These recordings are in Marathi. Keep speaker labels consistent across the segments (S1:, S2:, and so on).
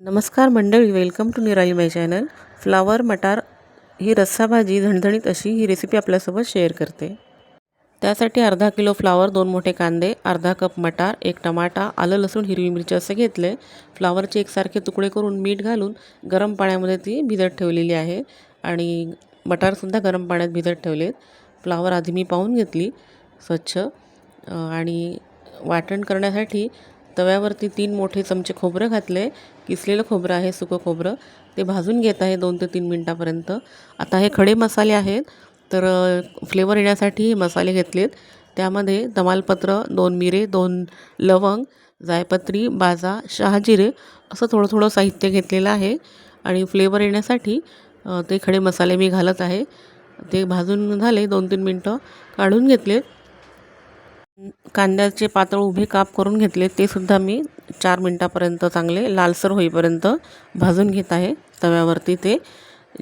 S1: नमस्कार मंडळी वेलकम टू निराई माय चॅनल फ्लावर मटार ही रस्सा भाजी झणझणीत अशी ही रेसिपी आपल्यासोबत शेअर करते. त्यासाठी अर्धा किलो फ्लावर दोन मोठे कांदे अर्धा कप मटार एक टमाटा आलं लसूण हिरवी मिरची असे घेतले. फ्लावरचे एकसारखे तुकडे करून मीठ घालून गरम पाण्यामध्ये ती भिजत ठेवलेली आहे आणि मटारसुद्धा गरम पाण्यात भिजत ठेवलेत. फ्लावर आधी मी पाहून घेतली स्वच्छ आणि वाटण करण्यासाठी तव्यावरती तीन मोठे चमचे खोबरं घातले. किसलेलं खोबरं आहे सुकं खोबरं. ते भाजून घेत आहे दोन ते तीन मिनटापर्यंत. आता हे खडे मसाले आहेत तर फ्लेवर येण्यासाठी हे मसाले घेतलेत. त्यामध्ये तमालपत्र दोन मिरे दोन लवंग जायपत्री बाजा शहाजिरे असं थोडं थोडं साहित्य घेतलेलं आहे. आणि फ्लेवर येण्यासाठी ते खडे मसाले मी घालत आहे. ते भाजून झाले दोन तीन मिनटं. काढून घेतलेत. कांद्याचे पातळ उभे काप करून घेतले ते सुद्धा मी चार मिनटापर्यंत चांगले लालसर होईपर्यंत भाजून घेत आहे तव्यावरती ते.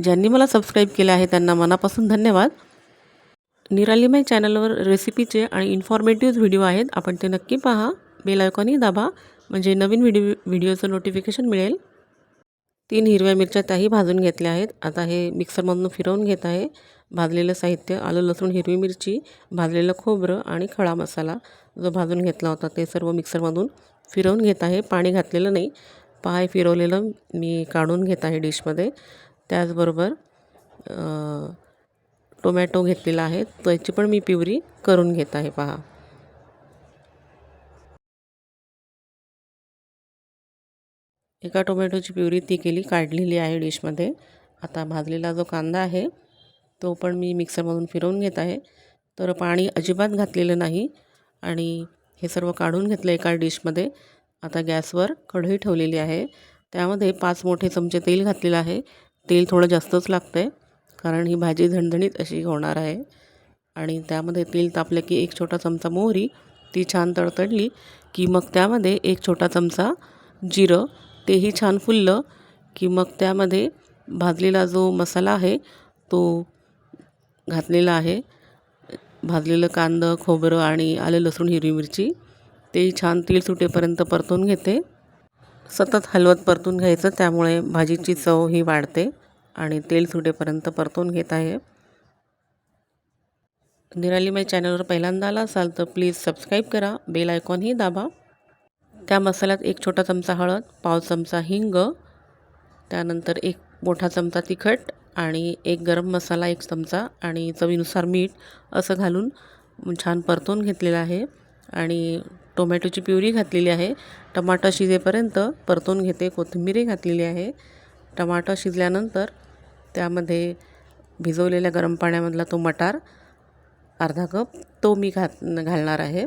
S1: ज्यांनी मला सबस्क्राईब केले आहे त्यांना मनापासून धन्यवाद. निरालीमाई चॅनलवर रेसिपीचे आणि इन्फॉर्मेटिव्ह व्हिडिओ आहेत आपण ते नक्की पहा. बेल आयकॉनही दाबा म्हणजे नवीन व्हिडिओ व्हिडिओचं नोटिफिकेशन मिळेल. तीन हिरव्या मिरच्या त्याही भाजून घेतल्या आहेत. आता हे मिक्सरमधून फिरवून घेत आहे. भाजलेलं साहित्य आलं लसूण हिरवी मिरची भाजलेलं खोबरं आणि खडा मसाला जो भाजून घेतला होता ते सर्व मिक्सरमधून फिरवून घेत आहे. पाणी घातलेलं नाही. पाय फिरवलेलं मी काढून घेत आहे डिशमध्ये. त्याचबरोबर टोमॅटो घेतलेला आहे. त्याची पण मी प्युरी करून घेत आहे. पहा. एका टोमॅटोची प्युरी ती केली काढलेली आहे डिशमध्ये. आता भाजलेला जो कांदा आहे तो पण मी मिक्सरमधून फिरवून घेत आहे. तर पाणी अजिबात घातलेलं नाही आणि हे सर्व काढून घेतलं एका डिशमध्ये. आता गॅसवर कढई ठेवलेली आहे. त्यामध्ये पाच मोठे चमचे तेल घातलेलं आहे. तेल थोडं जास्तच लागतं आहे कारण ही भाजी झणझणीत अशी होणार आहे. आणि त्यामध्ये तेल तापलं की एक छोटा चमचा मोहरी ती छान तडतडली की मग त्यामध्ये एक छोटा चमचा जिरं तेही छान फुललं की मग त्यामध्ये भाजलेला जो मसाला आहे तो घातलेला आहे. भाजलेलं कांदं खोबरं आणि आलं लसूण हिरवी मिरची तेही छान तेल सुटेपर्यंत परतून घेते. सतत हलवत परतून घ्यायचं त्यामुळे भाजीची चव ही वाढते आणि तेल सुटेपर्यंत परतून घेत आहे. निराली माय चॅनलवर पहिल्यांदा आला असाल तर प्लीज सबस्क्राईब करा बेल आयकॉनही दाबा. त्या मसाल्यात एक छोटा चमचा हळद पाव चमचा हिंग त्यानंतर एक मोठा चमचा तिखट आणि एक गरम मसाला एक चमचा आणि चवीनुसार मीठ असं घालून छान परतून घेतलेलं आहे. आणि टोमॅटोची प्युरी घातलेली आहे. टमाटर शिजेपर्यंत परतून घेते कोथिंबीरही घातलेली आहे. टमाटर शिजल्यानंतर त्यामध्ये भिजवलेल्या गरम पाण्यामधला तो मटार अर्धा कप तो मी घात घालणार आहे.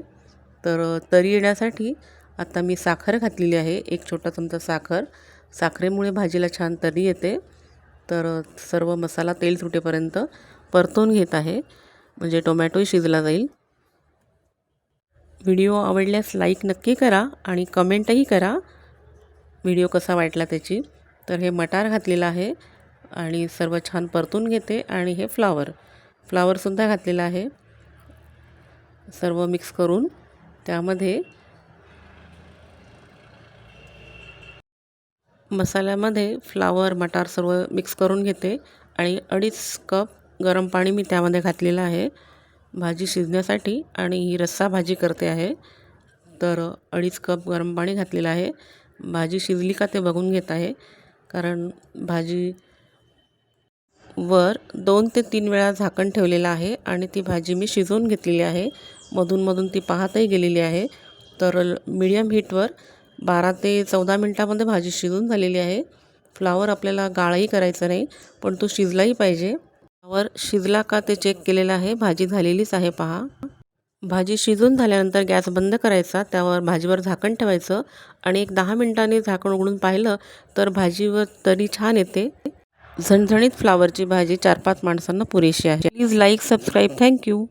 S1: तर तरी येण्यासाठी आता मी साखर घातलेली आहे एक छोटा चमचा साखर. साखरेमुळे भाजीला छान तरी येते. तर सर्व मसाला तेल सुटेपर्यंत परतून घेत आहे. म्हणजे टोमॅटोही शिजला जाईल. व्हिडिओ आवडल्यास लाईक नक्की करा आणि कमेंटही करा. व्हिडिओ कसा वाटला त्याची. तर हे मटार घातलेलं आहे आणि सर्व छान परतून घेते आणि हे फ्लावर. फ्लावरसुद्धा घातलेलं आहे. सर्व मिक्स करून त्यामध्ये मसाल्यामध्ये फ्लावर मटार सर्व मिक्स करून घेते आणि अडीच कप गरम पाणी मी त्यामध्ये घातलेलं आहे. भाजी शिजण्यासाठी आणि ही रस्सा भाजी करते आहे. तर अडीच कप गरम पाणी घातलेलं आहे. भाजी शिजली का ते बघून घेत आहे. कारण भाजी वर दोन ते तीन वेळा झाकण ठेवलेलं आहे आणि ती भाजी मी शिजवून घेतलेली आहे. मधूनमधून ती पाहतही गेलेली आहे. तर मीडियम हीटवर बारा ते चौदा मिनटामध्ये भाजी शिजून झालेली आहे. फ्लावर आपल्याला गाळाही करायचा नाही पण तो शिजलाही पाहिजे. फ्लावर शिजला का ते चेक केलेलं आहे. भाजी झालेलीच आहे पहा. भाजी शिजून झाल्यानंतर गॅस बंद करायचा त्यावर भाजीवर झाकण ठेवायचं आणि एक दहा मिनटांनी झाकण उघडून पाहिलं तर भाजीवर तरी छान येते. झणझणीत फ्लावरची भाजी चार पाच माणसांना पुरेशी आहे. Please like subscribe thank you